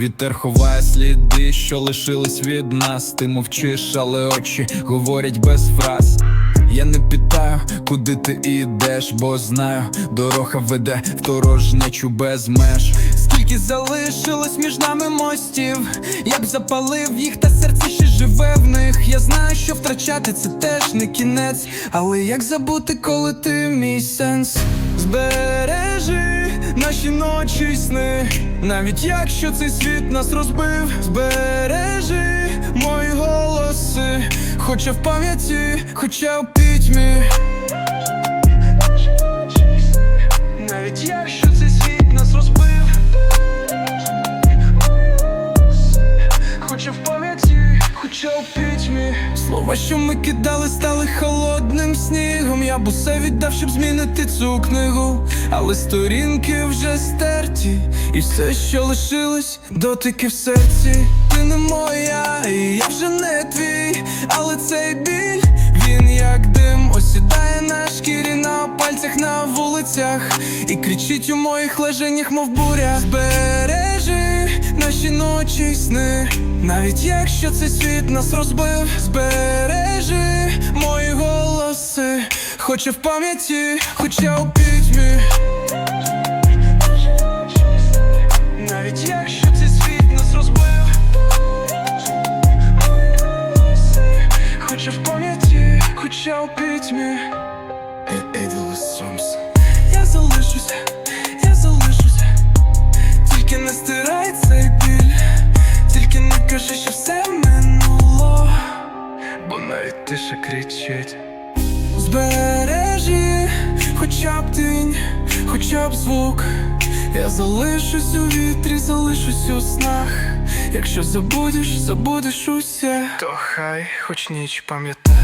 Вітер ховає сліди, що лишились від нас. Ти мовчиш, але очі говорять без фраз. Я не питаю, куди ти ідеш, бо знаю, дорога веде в порожнечу без меж. Скільки залишилось між нами мостів, я б запалив їх, та серце ще живе в них. Я знаю, що втрачати це теж не кінець. Але як забути, коли ти мій сенс? Збережи наші ночі сни, навіть якщо цей світ нас розбив, збережи мої голоси, хоча в пам'яті, хоча в пітьмі. Слова, що ми кидали, стали холодним снігом. Я б усе віддав, щоб змінити цю книгу. Але сторінки вже стерті, і все, що лишилось, дотики в серці. Ти не моя, і я вже не твій, але цей біль, він як дим осідає на шкірі, на пальцях, на вулицях, і кричить у моїх леженнях, мов буря. Збережи ночі сни, навіть якщо цей світ нас розбив, збережи мої голоси, хоча в пам'яті, хоча у пітьмі. Навіть якщо цей світ нас розбив, хоча в пам'яті, хоча у пітьмі. Я навіть тиша кричить. Збережі хоча б тінь, хоча б звук. Я залишусь у вітрі, залишусь у снах. Якщо забудеш, забудеш усе, то хай хоч ніч пам'ятає.